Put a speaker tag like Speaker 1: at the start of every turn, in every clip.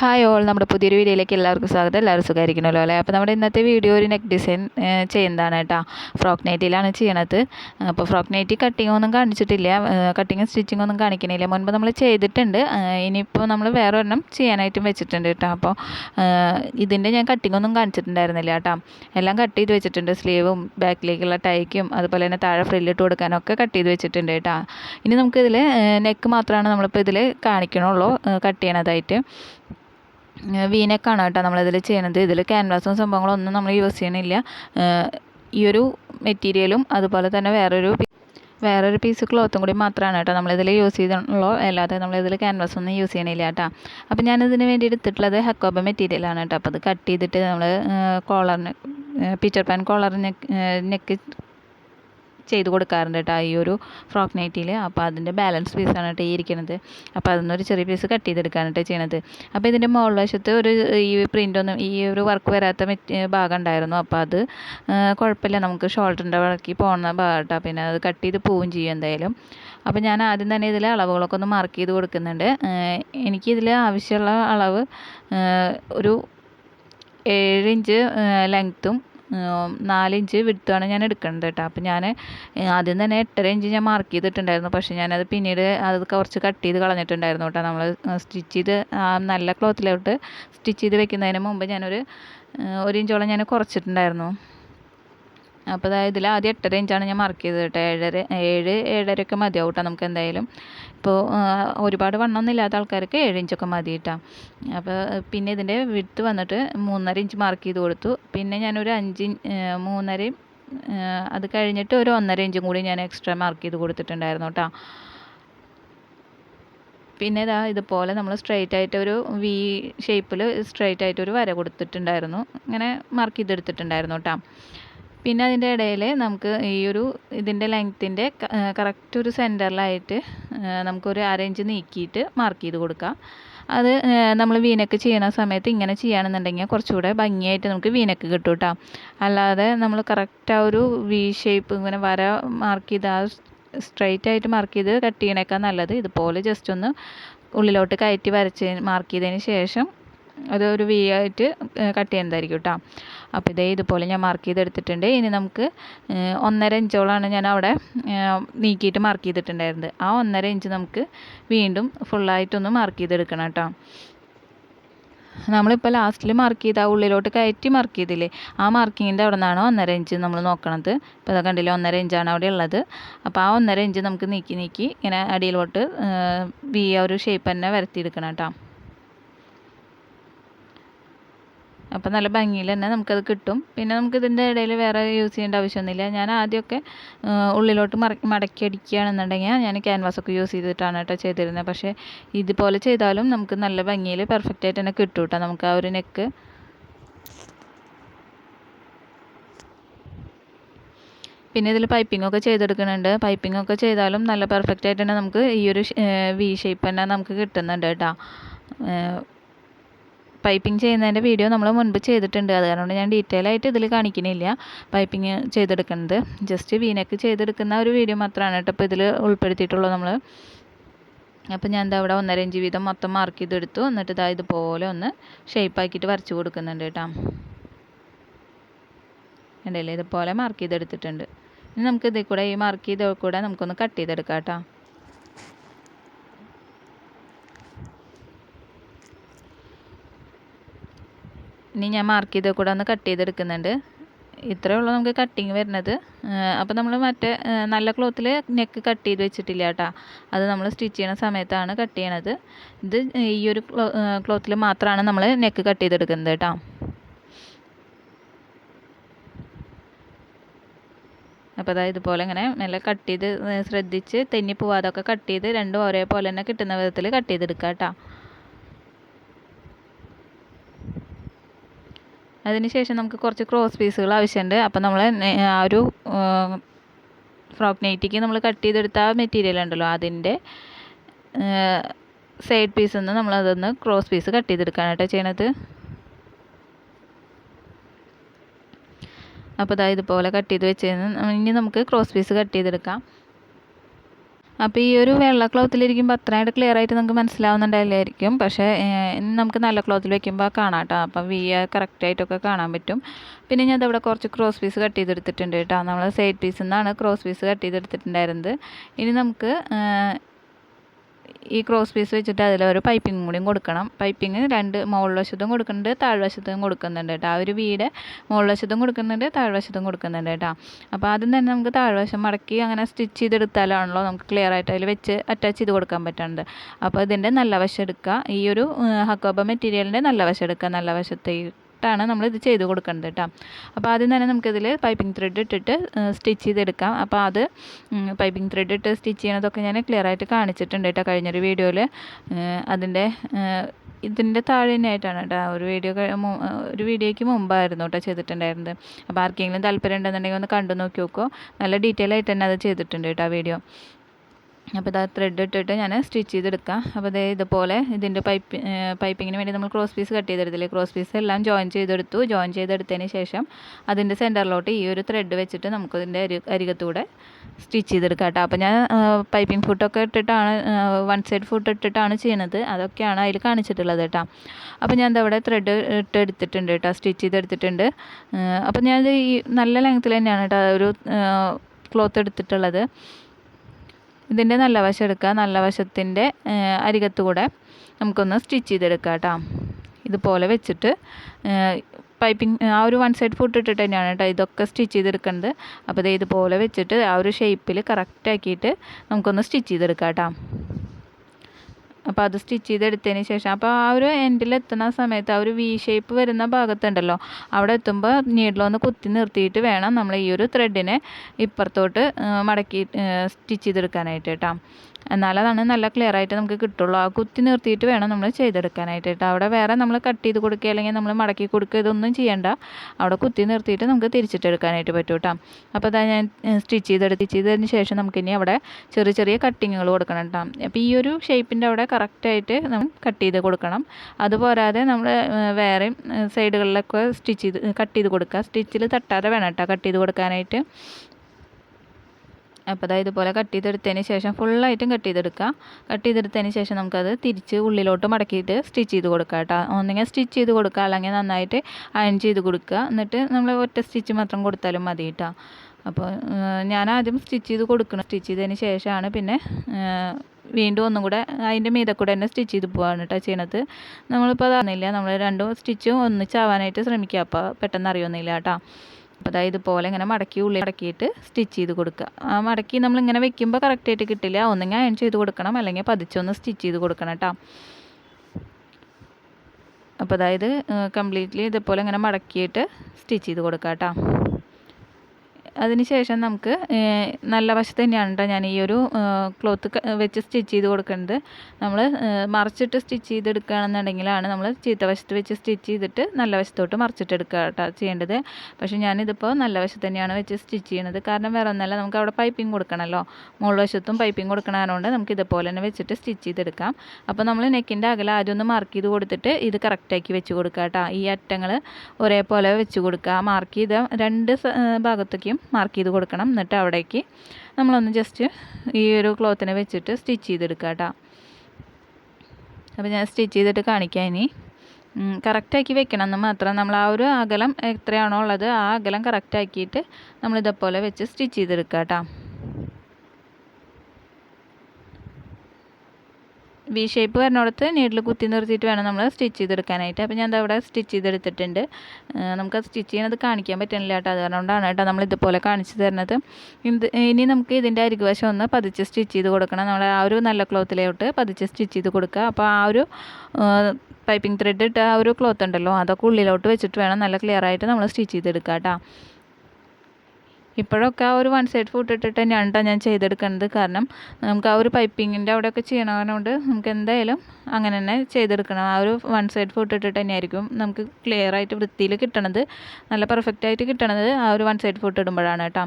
Speaker 1: Hi all നമ്മുടെ പുതിയൊരു വീഡിയോയിലേക്ക് എല്ലാവർക്കും സ്വാഗതം. എല്ലാവരും സുഖമായിരിക്കണമല്ലോ അല്ലേ? അപ്പോൾ നമ്മുടെ ഇന്നത്തെ വീഡിയോ ഒരു നെക്ക് ഡിസൈൻ ചെയ്യുന്നതാണ് കേട്ടോ. ഫ്രോക്ക് നൈറ്റിലാണ് ചെയ്യണത്. അപ്പോൾ ഫ്രോക്ക് നൈറ്റി കട്ടിങ് ഒന്നും കാണിച്ചിട്ടില്ല. കട്ടിങ് സ്റ്റിച്ചിങ് ഒന്നും കാണിക്കണില്ല. മുൻപ് നമ്മൾ ചെയ്തിട്ടുണ്ട്. ഇനിയിപ്പോൾ നമ്മൾ വേറെ ഒരെണ്ണം ചെയ്യാനായിട്ടും വെച്ചിട്ടുണ്ട് കേട്ടോ. അപ്പോൾ ഇതിന്റെ ഞാൻ കട്ടിങ് ഒന്നും കാണിച്ചിട്ടുണ്ടായിരുന്നില്ല കേട്ടോ. എല്ലാം കട്ട് ചെയ്ത് വെച്ചിട്ടുണ്ട്. സ്ലീവും ബാക്കിലേക്കുള്ള ടൈക്കും അതുപോലെ തന്നെ താഴെ ഫ്രില്ലിട്ട് കൊടുക്കാനൊക്കെ കട്ട് ചെയ്ത് വെച്ചിട്ടുണ്ട് കേട്ടോ. ഇനി നമുക്കിതിൽ നെക്ക് മാത്രമാണ് നമ്മളിപ്പോൾ ഇതിൽ കാണിക്കണുള്ളൂ. കട്ട് ചെയ്യണതായിട്ട്. വീനെക്കാണ് കേട്ടോ നമ്മളിതിൽ ചെയ്യണത്. ഇതിൽ ക്യാൻവാസും സംഭവങ്ങളൊന്നും നമ്മൾ യൂസ് ചെയ്യണില്ല. ഈ ഒരു മെറ്റീരിയലും അതുപോലെ തന്നെ വേറൊരു വേറൊരു പീസ് ക്ലോത്തും കൂടി മാത്രമാണ് കേട്ടോ നമ്മളിതിൽ യൂസ് ചെയ്തിട്ടുള്ളൂ. അല്ലാതെ നമ്മളിതിൽ ക്യാൻവാസ് ഒന്നും യൂസ് ചെയ്യണില്ല കേട്ടോ അപ്പോൾ ഞാനിതിന് വേണ്ടി എടുത്തിട്ടുള്ളത് ഹക്കോബ മെറ്റീരിയലാണ് കേട്ടോ അപ്പോൾ അത് കട്ട് ചെയ്തിട്ട് നമ്മൾ കോളറിന് Peter pan collar neck neck ചെയ്ത് കൊടുക്കാറുണ്ട് കേട്ടോ ഈ ഒരു ഫ്രോക്ക് നൈറ്റിയിൽ അപ്പോൾ അതിന്റെ ബാലൻസ് പീസാണ് കേട്ടോ ഈ ഇരിക്കുന്നത് അപ്പോൾ അതിനൊരു ചെറിയ പീസ് കട്ട് ചെയ്തെടുക്കാണ് കേട്ടോ ചെയ്യണത്. അപ്പോൾ ഇതിന്റെ മുകൾവശത്ത് ഒരു ഈ പ്രിന്റൊന്നും ഈ ഒരു വർക്ക് വരാത്ത ഭാഗം ഉണ്ടായിരുന്നു. അപ്പോൾ അത് കുഴപ്പമില്ല നമുക്ക് ഷോൾഡറിന്റെ വഴക്കി പോകുന്ന ഭാഗം പിന്നെ അത് കട്ട് ചെയ്ത് പോവുകയും ചെയ്യും എന്തായാലും. അപ്പോൾ ഞാൻ ആദ്യം തന്നെ ഇതിൽ അളവുകളൊക്കെ ഒന്ന് മാർക്ക് ചെയ്ത് കൊടുക്കുന്നുണ്ട്. എനിക്കിതിൽ ആവശ്യമുള്ള അളവ് ഒരു ഏഴ് ഇഞ്ച് ലെങ്ത്തും നാലിഞ്ച് വിടുത്താണ് ഞാൻ എടുക്കേണ്ടത് കേട്ടോ. അപ്പോൾ ഞാൻ ആദ്യം തന്നെ എട്ടര ഇഞ്ച് ഞാൻ മാർക്ക് ചെയ്തിട്ടുണ്ടായിരുന്നു. പക്ഷേ ഞാനത് പിന്നീട് അത് കുറച്ച് കട്ട് ചെയ്ത് കളഞ്ഞിട്ടുണ്ടായിരുന്നു കേട്ടോ. നമ്മൾ സ്റ്റിച്ച് ചെയ്ത് നല്ല ക്ലോത്തിലോട്ട് സ്റ്റിച്ച് ചെയ്ത് വെക്കുന്നതിന് മുമ്പ് ഞാനൊരു ഒരു ഇഞ്ചോളം ഞാൻ കുറച്ചിട്ടുണ്ടായിരുന്നു. അപ്പോൾ അതായത് ഇതിൽ ആദ്യം എട്ടര ഇഞ്ചാണ് ഞാൻ മാർക്ക് ചെയ്തത് കേട്ടോ. ഏഴര ഏഴ് ഏഴരയൊക്കെ മതിയാവും കേട്ടോ നമുക്ക് എന്തായാലും. ഇപ്പോൾ ഒരുപാട് വണ്ണമൊന്നും ഇല്ലാത്ത ആൾക്കാർക്ക് ഏഴ് ഇഞ്ചൊക്കെ മതി കേട്ടോ. അപ്പോൾ പിന്നെ ഇതിന്റെ വിട്ട് വന്നിട്ട് മൂന്നര ഇഞ്ച് മാർക്ക് ചെയ്ത് കൊടുത്തു. പിന്നെ ഞാനൊരു അഞ്ച് മൂന്നരയും അത് കഴിഞ്ഞിട്ട് ഒരു ഒന്നര ഇഞ്ചും കൂടി ഞാൻ എക്സ്ട്രാ മാർക്ക് ചെയ്ത് കൊടുത്തിട്ടുണ്ടായിരുന്നു കേട്ടോ. പിന്നെ ഇതാ ഇതുപോലെ നമ്മൾ സ്ട്രെയിറ്റ് ആയിട്ട് ഒരു വി ഷേപ്പിൽ സ്ട്രെയിറ്റ് ആയിട്ട് ഒരു വര കൊടുത്തിട്ടുണ്ടായിരുന്നു. ഇങ്ങനെ മാർക്ക് ചെയ്തെടുത്തിട്ടുണ്ടായിരുന്നു കേട്ടോ. പിന്നെ അതിന്റെ ഇടയിൽ നമുക്ക് ഈ ഒരു ഇതിന്റെ ലെങ്ത്തിന്റെ കറക്റ്റ് ഒരു സെന്ററിലായിട്ട് നമുക്കൊരു അരയിഞ്ച് നീക്കിയിട്ട് മാർക്ക് ചെയ്ത് കൊടുക്കാം. അത് നമ്മൾ വീനക്ക് ചെയ്യണ സമയത്ത് ഇങ്ങനെ ചെയ്യുകയാണെന്നുണ്ടെങ്കിൽ കുറച്ചുകൂടെ ഭംഗിയായിട്ട് നമുക്ക് വീനക്ക് കിട്ടും കേട്ടോ അല്ലാതെ നമ്മൾ കറക്റ്റ് ആ ഒരു വി ഷേപ്പ് ഇങ്ങനെ വര മാർക്ക് ചെയ്ത് ആ സ്ട്രൈറ്റ് ആയിട്ട് മാർക്ക് ചെയ്ത് കട്ട് ചെയ്യണേക്കാൾ നല്ലത് ഇതുപോലെ ജസ്റ്റ് ഒന്ന് ഉള്ളിലോട്ട് കയറ്റി വരച്ച് മാർക്ക് ചെയ്തതിന് ശേഷം അതൊരു വി ആയിട്ട് കട്ട് ചെയ്യുന്നതായിരിക്കും കേട്ടോ അപ്പോൾ ഇതേ ഇതുപോലെ ഞാൻ മാർക്ക് ചെയ്തെടുത്തിട്ടുണ്ട്. ഇനി നമുക്ക് ഒന്നര ഇഞ്ചോളാണ് ഞാൻ അവിടെ നീക്കിയിട്ട് മാർക്ക് ചെയ്തിട്ടുണ്ടായിരുന്നത്. ആ ഒന്നര ഇഞ്ച് നമുക്ക് വീണ്ടും ഫുള്ളായിട്ടൊന്ന് മാർക്ക് ചെയ്തെടുക്കണം കേട്ടോ നമ്മളിപ്പോൾ ലാസ്റ്റിൽ മാർക്ക് ചെയ്ത ഉള്ളിലോട്ട് കയറ്റി മാർക്ക് ചെയ്തില്ലേ? ആ മാർക്കിങ്ങിന്റെ അവിടെ നിന്നാണ് ഒന്നര ഇഞ്ച് നമ്മൾ നോക്കണത്. ഇപ്പോൾ അതൊക്കെ കണ്ടില്ലേ ഒന്നര ഇഞ്ചാണ് അവിടെ ഉള്ളത്. അപ്പോൾ ആ ഒന്നര ഇഞ്ച് നമുക്ക് നീക്കി നീക്കി ഇങ്ങനെ അടിയിലോട്ട് വി ആ ഒരു ഷേപ്പ് തന്നെ വരത്തിയെടുക്കണം കേട്ടോ അപ്പോൾ നല്ല ഭംഗിയിൽ തന്നെ നമുക്കത് കിട്ടും. പിന്നെ നമുക്ക് ഇതിന്റെ ഇടയിൽ വേറെ യൂസ് ചെയ്യേണ്ട ആവശ്യമൊന്നുമില്ല. ഞാൻ ആദ്യമൊക്കെ ഉള്ളിലോട്ട് മടക്കി അടിക്കുകയാണെന്നുണ്ടെങ്കിൽ ഞാൻ ക്യാൻവാസൊക്കെ യൂസ് ചെയ്തിട്ടാണ് കേട്ടോ ചെയ്തിരുന്നത്. പക്ഷേ ഇതുപോലെ ചെയ്താലും നമുക്ക് നല്ല ഭംഗിയിൽ പെർഫെക്റ്റ് ആയിട്ട് തന്നെ കിട്ടും കേട്ടോ. നമുക്ക് ആ ഒരു നെക്ക് പിന്നെ ഇതിൽ പൈപ്പിംഗ് ഒക്കെ ചെയ്തെടുക്കുന്നുണ്ട്. പൈപ്പിംഗ് ഒക്കെ ചെയ്താലും നല്ല പെർഫെക്റ്റ് ആയിട്ട് തന്നെ നമുക്ക് ഈ ഒരു വി ഷേപ്പ് തന്നെ നമുക്ക് കിട്ടുന്നുണ്ട് കേട്ടോ. പൈപ്പിംഗ് ചെയ്യുന്നതിന്റെ വീഡിയോ നമ്മൾ മുൻപ് ചെയ്തിട്ടുണ്ട്. അത് കാരണം ഞാൻ ഡീറ്റെയിൽ ആയിട്ട് ഇതിൽ കാണിക്കുന്നില്ല പൈപ്പിംഗ് ചെയ്തെടുക്കുന്നത് ജസ്റ്റ് വീനക്ക് ചെയ്തെടുക്കുന്ന ഒരു വീഡിയോ മാത്രമാണ് കേട്ടോ ഇപ്പോൾ ഇതിൽ ഉൾപ്പെടുത്തിയിട്ടുള്ളത് നമ്മൾ അപ്പോൾ ഞാൻ എന്താ അവിടെ ഒന്നര ഇഞ്ച് വീതം മൊത്തം മാർക്ക് ചെയ്തെടുത്തു. എന്നിട്ട് ഇതാ ഇതുപോലെ ഒന്ന് ഷേപ്പ് ആക്കിയിട്ട് വരച്ച് കൊടുക്കുന്നുണ്ട് കേട്ടോ. ഉണ്ടല്ലേ ഇതുപോലെ മാർക്ക് ചെയ്തെടുത്തിട്ടുണ്ട്. ഇനി നമുക്ക് ഇതിൽ കൂടെ ഈ മാർക്ക് ചെയ്ത കൂടെ നമുക്കൊന്ന് കട്ട് ചെയ്തെടുക്കാം കേട്ടോ. ഇനി ഞാൻ മാർക്ക് ചെയ്ത് കൂടെ ഒന്ന് കട്ട് ചെയ്തെടുക്കുന്നുണ്ട്. ഇത്രയേ ഉള്ളൂ നമുക്ക് കട്ടിങ് വരുന്നത്. അപ്പോൾ നമ്മൾ മറ്റേ നല്ല ക്ലോത്തിൽ നെക്ക് കട്ട് ചെയ്ത് വെച്ചിട്ടില്ല കേട്ടോ. അത് നമ്മൾ സ്റ്റിച്ച് ചെയ്യണ സമയത്താണ് കട്ട് ചെയ്യണത്. ഇത് ഈ ഒരു ക്ലോത്തിൽ മാത്രമാണ് നമ്മൾ നെക്ക് കട്ട് ചെയ്തെടുക്കുന്നത് കേട്ടോ. അപ്പോൾ അതായത് ഇതുപോലെ ഇങ്ങനെ നല്ല കട്ട് ചെയ്ത് ശ്രദ്ധിച്ച് തെന്നി പോവാതൊക്കെ കട്ട് ചെയ്ത് രണ്ടും ഒരേപോലെ തന്നെ കിട്ടുന്ന വിധത്തിൽ കട്ട് ചെയ്തെടുക്കുക കേട്ടോ. അതിനുശേഷം നമുക്ക് കുറച്ച് ക്രോസ് പീസുകൾ ആവശ്യമുണ്ട് അപ്പോൾ നമ്മൾ ആ ഒരു ഫ്രോക്ക് നൈറ്റിക്ക് നമ്മൾ കട്ട് ചെയ്തെടുത്ത ആ മെറ്റീരിയൽ ഉണ്ടല്ലോ. അതിന്റെ സൈഡ് പീസിൽ നിന്ന് നമ്മളതൊന്ന് ക്രോസ് പീസ് കട്ട് ചെയ്തെടുക്കാനായിട്ടാണ് ചെയ്യണത്. അപ്പോൾ ഇതാ ഇതുപോലെ കട്ട് ചെയ്ത് വെച്ചതിന് ഇനി നമുക്ക് ക്രോസ് പീസ് കട്ട് ചെയ്തെടുക്കാം. അപ്പോൾ ഈ ഒരു വെള്ള ക്ലോത്തിലിരിക്കുമ്പോൾ അത്രയായിട്ട് ക്ലിയർ ആയിട്ട് നമുക്ക് മനസ്സിലാവുന്നുണ്ടായിരിക്കും പക്ഷേ നമുക്ക് നല്ല ക്ലോത്തിൽ വെക്കുമ്പോൾ കാണാം കേട്ടോ. അപ്പോൾ വി കറക്റ്റായിട്ടൊക്കെ കാണാൻ പറ്റും. പിന്നെ ഞാൻ ഇവിടെ കുറച്ച് ക്രോസ് പീസ് കട്ട് ചെയ്തെടുത്തിട്ടുണ്ട് കേട്ടോ. നമ്മൾ സൈഡ് പീസിൽ നിന്നാണ് ക്രോസ് പീസ് കട്ട് ചെയ്തെടുത്തിട്ടുണ്ടായിരുന്നത്. ഇനി നമുക്ക് ഈ ക്രോസ് പീസ് വെച്ചിട്ട് അതിൽ ഒരു പൈപ്പിംഗ് കൂടിയും കൊടുക്കണം. പൈപ്പിംഗ് രണ്ട് മുകളിലശത്തും കൊടുക്കുന്നുണ്ട് താഴ്വശത്തും കൊടുക്കുന്നുണ്ട് കേട്ടോ. ആ ഒരു വീട് മുകളിലശത്തും കൊടുക്കുന്നുണ്ട് താഴ്വശത്തും കൊടുക്കുന്നുണ്ട് കേട്ടോ. അപ്പോൾ ആദ്യം തന്നെ നമുക്ക് താഴ്വശം മടക്കി അങ്ങനെ സ്റ്റിച്ച് ചെയ്തെടുത്താലാണല്ലോ നമുക്ക് ക്ലിയർ ആയിട്ട് അതിൽ വെച്ച് അറ്റാച്ച് ചെയ്ത് കൊടുക്കാൻ പറ്റുന്നത് അപ്പോൾ ഇതിന്റെ നല്ല വശം എടുക്കുക. ഈ ഒരു ഹക്കോബ മെറ്റീരിയലിന്റെ നല്ല വശം എടുക്കുക. നല്ല വശത്തേക്ക് ഇട്ടാണ് നമ്മൾ ഇത് ചെയ്ത് കൊടുക്കേണ്ടത് കേട്ടോ അപ്പോൾ ആദ്യം തന്നെ നമുക്കിതിൽ പൈപ്പിംഗ് ത്രെഡ് ഇട്ടിട്ട് സ്റ്റിച്ച് ചെയ്തെടുക്കാം. അപ്പോൾ അത് പൈപ്പിംഗ് ത്രെഡ് ഇട്ട് സ്റ്റിച്ച് ചെയ്യണതൊക്കെ ഞാൻ ക്ലിയർ ആയിട്ട് കാണിച്ചിട്ടുണ്ട് കേട്ടോ കഴിഞ്ഞൊരു വീഡിയോയിൽ അതിന്റെ ഇതിന്റെ താഴെ തന്നെയായിട്ടാണ് കേട്ടോ ഒരു വീഡിയോ ഒരു വീഡിയോയ്ക്ക് മുമ്പായിരുന്നു കേട്ടോ ചെയ്തിട്ടുണ്ടായിരുന്നത്. അപ്പോൾ ആർക്കെങ്കിലും താല്പര്യം ഉണ്ടെന്നുണ്ടെങ്കിൽ ഒന്ന് കണ്ടു നോക്കി നോക്കുമോ നല്ല ഡീറ്റെയിൽ ആയിട്ട് തന്നെ അത് ചെയ്തിട്ടുണ്ട് കേട്ടോ ആ വീഡിയോ. അപ്പോൾ ഇതാ ത്രെഡ് ഇട്ടിട്ട് ഞാൻ സ്റ്റിച്ച് ചെയ്തെടുക്കാം. അപ്പോൾ അതേ ഇതുപോലെ ഇതിന്റെ പൈപ്പ് പൈപ്പിങ്ങിന് വേണ്ടി നമ്മൾ ക്രോസ് പീസ് കട്ട് ചെയ്തെടുത്തില്ലേ? ക്രോസ് പീസ് എല്ലാം ജോയിൻ ചെയ്തെടുത്തു. ജോയിൻ ചെയ്തെടുത്തതിന് ശേഷം അതിന്റെ സെന്ററിലോട്ട് ഈ ഒരു ത്രെഡ് വെച്ചിട്ട് നമുക്കതിന്റെ അരി അരികത്തൂടെ സ്റ്റിച്ച് ചെയ്തെടുക്കാം കേട്ടോ. അപ്പോൾ ഞാൻ പൈപ്പിംഗ് ഫുട്ടൊക്കെ ഇട്ടിട്ടാണ് വൺ സൈഡ് ഫുട്ട് ഇട്ടിട്ടാണ് ചെയ്യുന്നത് അതൊക്കെയാണ് അതിൽ കാണിച്ചിട്ടുള്ളത് കേട്ടോ. അപ്പോൾ ഞാൻ ഇതവിടെ ത്രെഡ് ഇട്ട് എടുത്തിട്ടുണ്ട് കേട്ടോ. സ്റ്റിച്ച് ചെയ്തെടുത്തിട്ടുണ്ട്. അപ്പോൾ ഞാൻ ഈ നല്ല ലെങ്ത്തിൽ തന്നെയാണ് കേട്ടോ ഒരു ക്ലോത്ത് എടുത്തിട്ടുള്ളത്. ഇതിന്റെ നല്ല വശം എടുക്കുക. നല്ല വശത്തിന്റെ അരികത്ത് കൂടെ നമുക്കൊന്ന് സ്റ്റിച്ച് ചെയ്തെടുക്കാം കേട്ടോ. ഇതുപോലെ വെച്ചിട്ട് പൈപ്പിംഗ് ആ ഒരു വൺ സൈഡ് ഫുട്ട് ഇട്ടിട്ട് തന്നെയാണ് കേട്ടോ ഇതൊക്കെ സ്റ്റിച്ച് ചെയ്തെടുക്കേണ്ടത് അപ്പോൾ ഇത് ഇതുപോലെ വെച്ചിട്ട് ആ ഒരു ഷേപ്പിൽ കറക്റ്റ് ആക്കിയിട്ട് നമുക്കൊന്ന് സ്റ്റിച്ച് ചെയ്തെടുക്കാം കേട്ടോ. അപ്പോൾ അത് സ്റ്റിച്ച് ചെയ്തെടുത്തതിന് ശേഷം അപ്പോൾ ആ ഒരു എൻഡിൽ എത്തുന്ന സമയത്ത് ആ ഒരു വി ഷേപ്പ് വരുന്ന ഭാഗത്തുണ്ടല്ലോ അവിടെ എത്തുമ്പോൾ നീഡിലൊന്ന് കുത്തി നിർത്തിയിട്ട് വേണം നമ്മൾ ഈ ഒരു ത്രെഡിനെ ഇപ്പുറത്തോട്ട് മടക്കി സ്റ്റിച്ച് ചെയ്തെടുക്കാനായിട്ട് കേട്ടോ. എന്നാലതാണ് നല്ല ക്ലിയർ ആയിട്ട് നമുക്ക് കിട്ടുള്ളൂ. ആ കുത്തി നിർത്തിയിട്ട് വേണം നമ്മൾ ചെയ്തെടുക്കാനായിട്ട് കേട്ടോ. അവിടെ വേറെ നമ്മൾ കട്ട് ചെയ്ത് കൊടുക്കുക അല്ലെങ്കിൽ നമ്മൾ മടക്കി കൊടുക്കുക ഇതൊന്നും ചെയ്യണ്ട. അവിടെ കുത്തി നിർത്തിയിട്ട് നമുക്ക് തിരിച്ചിട്ടെടുക്കാനായിട്ട് പറ്റും കേട്ടോ. അപ്പോൾ അതാ ഞാൻ സ്റ്റിച്ച് ചെയ്തെടുത്ത് സ്റ്റിച്ച് ചെയ്തതിന് ശേഷം നമുക്കിനി അവിടെ ചെറിയ ചെറിയ കട്ടിങ്ങുകൾ കൊടുക്കണം കേട്ടോ. അപ്പോൾ ഈ ഒരു ഷേപ്പിന്റെ അവിടെ കറക്റ്റായിട്ട് നമ്മൾ കട്ട് ചെയ്ത് കൊടുക്കണം. അതുപോരാതെ നമ്മൾ വേറെയും സൈഡുകളിലൊക്കെ സ്റ്റിച്ച് ചെയ്ത് കട്ട് ചെയ്ത് കൊടുക്കുക. സ്റ്റിച്ചിൽ തട്ടാതെ വേണം കേട്ടോ കട്ട് ചെയ്ത് കൊടുക്കാനായിട്ട്. അപ്പോൾ അതായത് ഇതുപോലെ കട്ട് ചെയ്തെടുത്തതിന് ശേഷം ഫുള്ളായിട്ടും കട്ട് ചെയ്തെടുക്കുക കട്ട് ചെയ്തെടുത്തതിന് ശേഷം നമുക്കത് തിരിച്ച് ഉള്ളിലോട്ട് മടക്കിയിട്ട് സ്റ്റിച്ച് ചെയ്ത് കൊടുക്കുക കേട്ടോ. ഒന്നെങ്കിൽ സ്റ്റിച്ച് ചെയ്ത് കൊടുക്കുക അല്ലെങ്കിൽ നന്നായിട്ട് അയൺ ചെയ്ത് കൊടുക്കുക. എന്നിട്ട് നമ്മൾ ഒറ്റ സ്റ്റിച്ച് മാത്രം കൊടുത്താലും മതി കേട്ടോ. അപ്പോൾ ഞാൻ ആദ്യം സ്റ്റിച്ച് ചെയ്ത് കൊടുക്കണം. സ്റ്റിച്ച് ചെയ്തതിന് ശേഷമാണ് പിന്നെ വീണ്ടും ഒന്നും കൂടെ അതിന്റെ മീതെ കൂടെ തന്നെ സ്റ്റിച്ച് ചെയ്ത് പോവാണ് കേട്ടോ ചെയ്യണത്. നമ്മളിപ്പോൾ അതറിയില്ല നമ്മൾ രണ്ടും സ്റ്റിച്ചും ഒന്നിച്ചാവാനായിട്ട് ശ്രമിക്കുക അപ്പോൾ പെട്ടെന്ന് അറിയൊന്നുമില്ല കേട്ടോ. അപ്പോൾ അതായത് ഇതുപോലെ ഇങ്ങനെ മടക്കി ഉള്ളിൽ മടക്കിയിട്ട് സ്റ്റിച്ച് ചെയ്ത് കൊടുക്കുക. ആ മടക്കി നമ്മൾ ഇങ്ങനെ വെക്കുമ്പോൾ കറക്റ്റായിട്ട് കിട്ടില്ല. ഒന്നെങ്കിൽ അയൺ ചെയ്ത് കൊടുക്കണം. അല്ലെങ്കിൽ പതിച്ചൊന്ന് സ്റ്റിച്ച് ചെയ്ത് കൊടുക്കണം കേട്ടോ. അപ്പോൾ അതായത് കംപ്ലീറ്റ്ലി ഇതുപോലെ ഇങ്ങനെ മടക്കിയിട്ട് സ്റ്റിച്ച് ചെയ്ത് കൊടുക്കാം കേട്ടോ. അതിന് ശേഷം നമുക്ക് നല്ല വശത്ത് തന്നെയാണ് ഞാൻ ഈ ഒരു ക്ലോത്ത് വെച്ച് സ്റ്റിച്ച് ചെയ്ത് കൊടുക്കുന്നത്. നമ്മൾ മറിച്ചിട്ട് സ്റ്റിച്ച് ചെയ്തെടുക്കുകയാണെന്നുണ്ടെങ്കിലാണ് നമ്മൾ ചീത്ത വശത്ത് വെച്ച് സ്റ്റിച്ച് ചെയ്തിട്ട് നല്ല വശത്തോട്ട് മറിച്ചിട്ടെടുക്കുക കേട്ടോ ചെയ്യേണ്ടത്. പക്ഷേ ഞാനിതിപ്പോൾ നല്ല വശത്ത് തന്നെയാണ് വെച്ച് സ്റ്റിച്ച് ചെയ്യുന്നത്. കാരണം വേറെ ഒന്നല്ല നമുക്ക് അവിടെ പൈപ്പിംഗ് കൊടുക്കണമല്ലോ മുകൾ വശത്തും പൈപ്പിംഗ് കൊടുക്കണതുകൊണ്ട് നമുക്ക് ഇതുപോലെ തന്നെ വെച്ചിട്ട് സ്റ്റിച്ച് ചെയ്തെടുക്കാം. അപ്പോൾ നമ്മൾ നെക്കിന്റെ അകലെ ആദ്യം ഒന്ന് മാർക്ക് ചെയ്ത് കൊടുത്തിട്ട് ഇത് കറക്റ്റാക്കി വെച്ച് കൊടുക്കുക കേട്ടോ ഈ അറ്റങ്ങൾ ഒരേപോലെ വെച്ച് കൊടുക്കുക. മാർക്ക് ചെയ്ത രണ്ട് ഭാഗത്തേക്കും മാർക്ക് ചെയ്ത് കൊടുക്കണം. എന്നിട്ട് അവിടേക്ക് നമ്മളൊന്ന് ജസ്റ്റ് ഈ ഒരു ക്ലോത്തിനെ വെച്ചിട്ട് സ്റ്റിച്ച് ചെയ്തെടുക്കുക കേട്ടോ അപ്പോൾ ഞാൻ സ്റ്റിച്ച് ചെയ്തിട്ട് കാണിക്കാം ഇനി. കറക്റ്റാക്കി വെക്കണം എന്ന് മാത്രം. നമ്മൾ ആ ഒരു അകലം എത്രയാണോ ഉള്ളത് ആ അകലം കറക്റ്റാക്കിയിട്ട് നമ്മളിതേപോലെ വെച്ച് സ്റ്റിച്ച് ചെയ്തെടുക്കുക കേട്ടോ വി ഷേപ്പ് വരുന്നിടത്ത് നീഡിൽ കുത്തി നിർത്തിയിട്ട് വേണം നമ്മൾ സ്റ്റിച്ച് ചെയ്തെടുക്കാനായിട്ട്. അപ്പോൾ ഞാൻ അവിടെ സ്റ്റിച്ച് ചെയ്തെടുത്തിട്ടുണ്ട്. നമുക്ക് സ്റ്റിച്ച് ചെയ്യുന്നത് കാണിക്കാൻ പറ്റുന്നില്ല കേട്ടോ. അതുകൊണ്ടാണ് കേട്ടോ നമ്മൾ ഇതുപോലെ കാണിച്ചു തരുന്നത് ഇത് ഇനി നമുക്ക് ഇതിന്റെ അരികുവശം ഒന്ന് പതിച്ച് സ്റ്റിച്ച് ചെയ്ത് കൊടുക്കണം. നമ്മൾ ആ ഒരു നല്ല ക്ലോത്തിലോട്ട് പതിച്ച് സ്റ്റിച്ച് ചെയ്ത് കൊടുക്കുക. അപ്പോൾ ആ ഒരു പൈപ്പിംഗ് ത്രെഡ് ഇട്ട് ആ ഒരു ക്ലോത്ത് ഉണ്ടല്ലോ അതൊക്കെ ഉള്ളിലോട്ട് വെച്ചിട്ട് വേണം നല്ല ക്ലിയർ ആയിട്ട് നമ്മൾ സ്റ്റിച്ച് ചെയ്തെടുക്കുക കേട്ടോ. ഇപ്പോഴൊക്കെ ആ ഒരു വൺ സൈഡ് ഫുഡ് ഇട്ടിട്ട് തന്നെയാണ് കേട്ടോ ഞാൻ ചെയ്തെടുക്കുന്നത് കാരണം നമുക്ക് ആ ഒരു പൈപ്പിങ്ങിന്റെ അവിടെയൊക്കെ ചെയ്യണതുകൊണ്ട് നമുക്ക് എന്തായാലും അങ്ങനെ തന്നെ ചെയ്തെടുക്കണം. ആ ഒരു വൺ സൈഡ് ഫുഡ് ഇട്ടിട്ട് തന്നെയായിരിക്കും നമുക്ക് ക്ലിയർ ആയിട്ട് വൃത്തിയിൽ കിട്ടണത്. നല്ല പെർഫെക്റ്റ് ആയിട്ട് കിട്ടണത് ആ ഒരു വൺ സൈഡ് ഫുഡ് ഇടുമ്പോഴാണ് കേട്ടോ.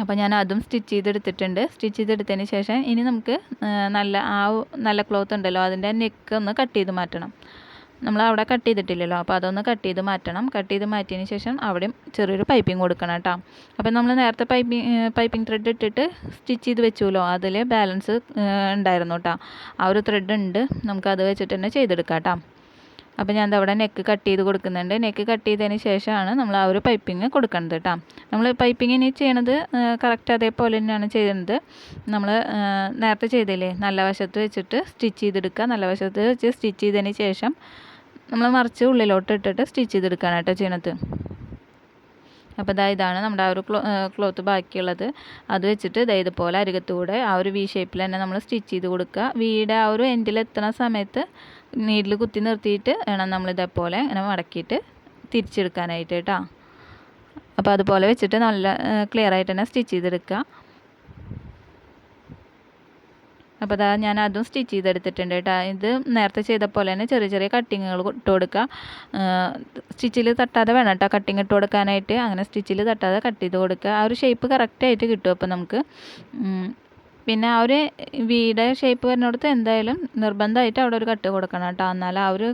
Speaker 1: അപ്പോൾ ഞാൻ അതും സ്റ്റിച്ച് ചെയ്തെടുത്തിട്ടുണ്ട്. സ്റ്റിച്ച് ചെയ്തെടുത്തതിന് ശേഷം ഇനി നമുക്ക് നല്ല ആ നല്ല ക്ലോത്ത് ഉണ്ടല്ലോ അതിന്റെ നെക്ക് ഒന്ന് കട്ട് ചെയ്ത് മാറ്റണം. നമ്മൾ അവിടെ കട്ട് ചെയ്തിട്ടില്ലല്ലോ. അപ്പോൾ അതൊന്ന് കട്ട് ചെയ്ത് മാറ്റണം. കട്ട് ചെയ്ത് മാറ്റിയതിന് ശേഷം അവിടെയും ചെറിയൊരു പൈപ്പിംഗ് കൊടുക്കണം കേട്ടോ. അപ്പോൾ നമ്മൾ നേരത്തെ പൈപ്പിംഗ് പൈപ്പിംഗ് ത്രെഡ് ഇട്ടിട്ട് സ്റ്റിച്ച് ചെയ്ത് വെച്ചുല്ലോ അതിൽ ബാലൻസ് ഉണ്ടായിരുന്നു കേട്ടോ. ആ ഒരു ത്രെഡ് ഉണ്ട്. നമുക്ക് അത് വെച്ചിട്ട് തന്നെ ചെയ്തെടുക്കാം കേട്ടോ. അപ്പോൾ ഞാൻ അവിടെ നെക്ക് കട്ട് ചെയ്ത് കൊടുക്കുന്നുണ്ട്. നെക്ക് കട്ട് ചെയ്തതിന് ശേഷമാണ് നമ്മൾ ആ ഒരു പൈപ്പിംഗ് കൊടുക്കേണ്ടത് കേട്ടോ. നമ്മൾ പൈപ്പിംഗ് ഇനി ചെയ്യണത് കറക്റ്റ് അതേപോലെ തന്നെയാണ് ചെയ്യുന്നത് നമ്മൾ നേരത്തെ ചെയ്തില്ലേ? നല്ല വശത്ത് വെച്ചിട്ട് സ്റ്റിച്ച് ചെയ്തെടുക്കുക. നല്ല വശത്ത് വെച്ച് സ്റ്റിച്ച് ചെയ്തതിന് ശേഷം നമ്മൾ മറിച്ച് ഉള്ളിലോട്ട് ഇട്ടിട്ട് സ്റ്റിച്ച് ചെയ്തെടുക്കുകയാണ് കേട്ടോ ചെയ്യണത്. അപ്പോൾ ഇതാ ഇതാണ് നമ്മുടെ ആ ഒരു ക്ലോ ക്ലോത്ത് ബാക്കിയുള്ളത്. അത് വെച്ചിട്ട് ഇതാ ഇതുപോലെ അരികത്തൂടെ ആ ഒരു വി ഷേപ്പിൽ തന്നെ നമ്മൾ സ്റ്റിച്ച് ചെയ്ത് കൊടുക്കുക വീടെ ആ ഒരു എൻഡിൽ എത്തുന്ന സമയത്ത് നീഡിൽ കുത്തി നിർത്തിയിട്ട് വേണം നമ്മൾ ഇതേപോലെ ഇങ്ങനെ മടക്കിയിട്ട് തിരിച്ചെടുക്കാനായിട്ട് കേട്ടോ അപ്പോൾ അതുപോലെ വെച്ചിട്ട് നല്ല ക്ലിയർ ആയിട്ട് തന്നെ സ്റ്റിച്ച് ചെയ്തെടുക്കുക അപ്പോൾ അതാ ഞാൻ അതും സ്റ്റിച്ച് ചെയ്തെടുത്തിട്ടുണ്ട് കേട്ടോ. ഇത് നേരത്തെ ചെയ്ത പോലെ തന്നെ ചെറിയ ചെറിയ കട്ടിങ്ങുകൾ ഇട്ട് കൊടുക്കുക. സ്റ്റിച്ചിൽ തട്ടാതെ വേണം കേട്ടോ കട്ടിങ് ഇട്ട് കൊടുക്കാനായിട്ട്. അങ്ങനെ സ്റ്റിച്ചിൽ തട്ടാതെ കട്ട് ചെയ്ത് കൊടുക്കുക. ആ ഒരു ഷേപ്പ് കറക്റ്റായിട്ട് കിട്ടും അപ്പോൾ നമുക്ക്. പിന്നെ ആ ഒരു വീടെ ഷേപ്പ് വരുന്നിടത്ത് എന്തായാലും നിർബന്ധമായിട്ട് അവിടെ ഒരു കട്ട് കൊടുക്കണം കേട്ടോ. എന്നാൽ ആ ഒരു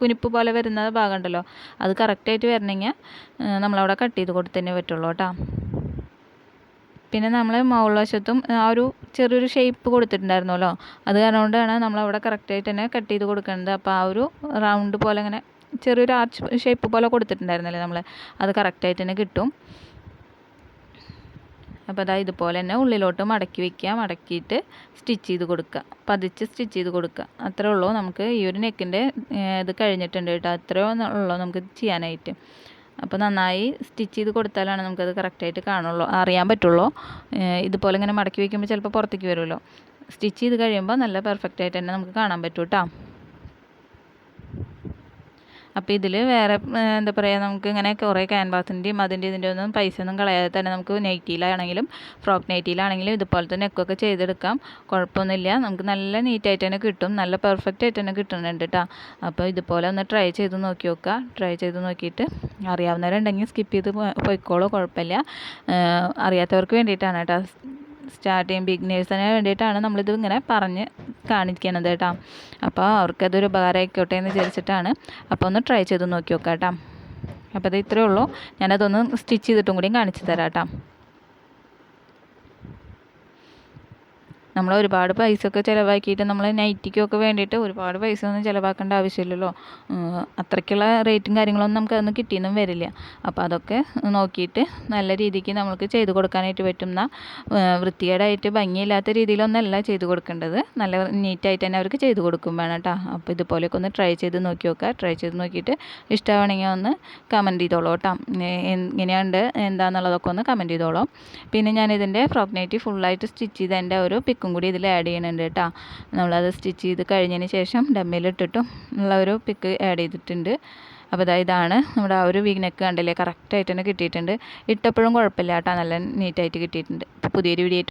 Speaker 1: കുനിപ്പ് പോലെ വരുന്ന ഭാഗമുണ്ടല്ലോ അത് കറക്റ്റായിട്ട് വരണമെങ്കിൽ നമ്മളവിടെ കട്ട് ചെയ്ത് കൊടുത്തന്നെ പറ്റുള്ളൂ കേട്ടോ. പിന്നെ നമ്മൾ മൗളവശത്തും ആ ഒരു ചെറിയൊരു ഷേപ്പ് കൊടുത്തിട്ടുണ്ടായിരുന്നല്ലോ. അത് കാരണം കൊണ്ടാണ് നമ്മളവിടെ കറക്റ്റായിട്ട് തന്നെ കട്ട് ചെയ്ത് കൊടുക്കുന്നത്. അപ്പോൾ ആ ഒരു റൗണ്ട് പോലെ ഇങ്ങനെ ചെറിയൊരു ആർച്ച് ഷേപ്പ് പോലെ കൊടുത്തിട്ടുണ്ടായിരുന്നല്ലേ നമ്മൾ അത് കറക്റ്റായിട്ട് തന്നെ കിട്ടും. അപ്പോൾ അതാ ഇതുപോലെ തന്നെ ഉള്ളിലോട്ട് മടക്കി വയ്ക്കുക മടക്കിയിട്ട് സ്റ്റിച്ച് ചെയ്ത് കൊടുക്കുക. പതിച്ച് സ്റ്റിച്ച് ചെയ്ത് കൊടുക്കുക. അത്രേ ഉള്ളൂ. നമുക്ക് ഈ ഒരു നെക്കിന്റെ ഇത് കഴിഞ്ഞിട്ടുണ്ട് കേട്ടോ. അത്രയോ ഉള്ളൂ നമുക്ക് ചെയ്യാനായിട്ട്. അപ്പോൾ നന്നായി സ്റ്റിച്ച് ചെയ്ത് കൊടുത്താലാണ് നമുക്കത് കറക്റ്റായിട്ട് കാണുള്ളൂ അറിയാൻ പറ്റുള്ളൂ. ഇതുപോലെ ഇങ്ങനെ മടക്കി വയ്ക്കുമ്പോൾ ചിലപ്പോൾ പുറത്തേക്ക് വരുമല്ലോ. സ്റ്റിച്ച് ചെയ്ത് കഴിയുമ്പോൾ നല്ല പെർഫെക്റ്റ് ആയിട്ട് തന്നെ നമുക്ക് കാണാൻ പറ്റും കേട്ടോ അപ്പോൾ ഇതിൽ വേറെ എന്താ പറയുക നമുക്ക് ഇങ്ങനെ കുറേ ക്യാൻവാസിന്റെയും അതിന്റെ ഇതിന്റെ ഒന്നും പൈസ ഒന്നും കളയാതെ തന്നെ നമുക്ക് നൈറ്റിയിലാണെങ്കിലും ഫ്രോക്ക് നൈറ്റിയിലാണെങ്കിലും ഇതുപോലത്തെ നെക്കൊക്കെ ചെയ്തെടുക്കാം. കുഴപ്പമൊന്നുമില്ല നമുക്ക് നല്ല നീറ്റായിട്ട് തന്നെ കിട്ടും. നല്ല പെർഫെക്റ്റ് ആയിട്ട് തന്നെ കിട്ടുന്നുണ്ട് കേട്ടോ അപ്പോൾ ഇതുപോലെ ഒന്ന് ട്രൈ ചെയ്ത് നോക്കി നോക്കുക ട്രൈ ചെയ്ത് നോക്കിയിട്ട് അറിയാവുന്നവരുണ്ടെങ്കിൽ സ്കിപ്പ് ചെയ്ത് പോയിക്കോളൂ. കുഴപ്പമില്ല. അറിയാത്തവർക്ക് വേണ്ടിയിട്ടാണ് കേട്ടോ സ്റ്റാർട്ട് ചെയ്യും. ബിഗ്നേഴ്സിന് വേണ്ടിയിട്ടാണ് നമ്മളിത് ഇങ്ങനെ പറഞ്ഞ് കാണിക്കണത് കേട്ടോ. അപ്പോൾ അവർക്കതൊരു ഉപകാരമായിക്കോട്ടെ എന്ന് വിചാരിച്ചിട്ടാണ്. അപ്പോൾ ഒന്ന് ട്രൈ ചെയ്ത് നോക്കി നോക്കാം കേട്ടോ. അപ്പോൾ അത് ഇത്രയേ ഉള്ളൂ. ഞാനതൊന്ന് സ്റ്റിച്ച് ചെയ്തിട്ടും കൂടി കാണിച്ചു തരാം കേട്ടോ. നമ്മൾ ഒരുപാട് പൈസ ഒക്കെ ചിലവാക്കിയിട്ട് നമ്മൾ നൈറ്റിക്കൊക്കെ വേണ്ടിയിട്ട് ഒരുപാട് പൈസ ഒന്നും ചിലവാക്കേണ്ട ആവശ്യമില്ലല്ലോ. അത്രയ്ക്കുള്ള റേറ്റും കാര്യങ്ങളൊന്നും നമുക്ക് അതൊന്നും കിട്ടിയെന്നും വരില്ല. അപ്പോൾ അതൊക്കെ നോക്കിയിട്ട് നല്ല രീതിക്ക് നമ്മൾക്ക് ചെയ്ത് കൊടുക്കാനായിട്ട് പറ്റുന്ന വൃത്തികേടായിട്ട് ഭംഗിയില്ലാത്ത രീതിയിലൊന്നല്ല ചെയ്ത് കൊടുക്കേണ്ടത്. നല്ല നീറ്റായിട്ട് തന്നെ അവർക്ക് ചെയ്ത് കൊടുക്കും വേണം കേട്ടോ അപ്പോൾ ഇതുപോലെയൊക്കെ ഒന്ന് ട്രൈ ചെയ്ത് നോക്കി നോക്കുക ട്രൈ ചെയ്ത് നോക്കിയിട്ട് ഇഷ്ടമാണെങ്കിൽ ഒന്ന് കമന്റ് ചെയ്തോളൂ കേട്ടോ എങ്ങനെയുണ്ട് എന്താണെന്നുള്ളതൊക്കെ ഒന്ന് കമന്റ് ചെയ്തോളൂ. പിന്നെ ഞാനിതിന്റെ ഫ്രോക്ക് നൈറ്റി ഫുള്ളായിട്ട് സ്റ്റിച്ച് ചെയ്തതിന്റെ ഒരു പിക്കും കൂടി ഇതിൽ ആഡ് ചെയ്യുന്നുണ്ട് കേട്ടോ. നമ്മളത് സ്റ്റിച്ച് ചെയ്ത് കഴിഞ്ഞതിന് ശേഷം ഡമ്മിലിട്ടിട്ടും ഉള്ള ഒരു പിക്ക് ആഡ് ചെയ്തിട്ടുണ്ട്. അപ്പോൾ അതായത് ഇതാണ് നമ്മുടെ ആ ഒരു വീനക്ക് കണ്ടില്ലേ? കറക്റ്റായിട്ട് തന്നെ കിട്ടിയിട്ടുണ്ട്. ഇട്ടപ്പോഴും കുഴപ്പമില്ല കേട്ടോ. നല്ല നീറ്റായിട്ട് കിട്ടിയിട്ടുണ്ട്. പുതിയൊരു വീഡിയോ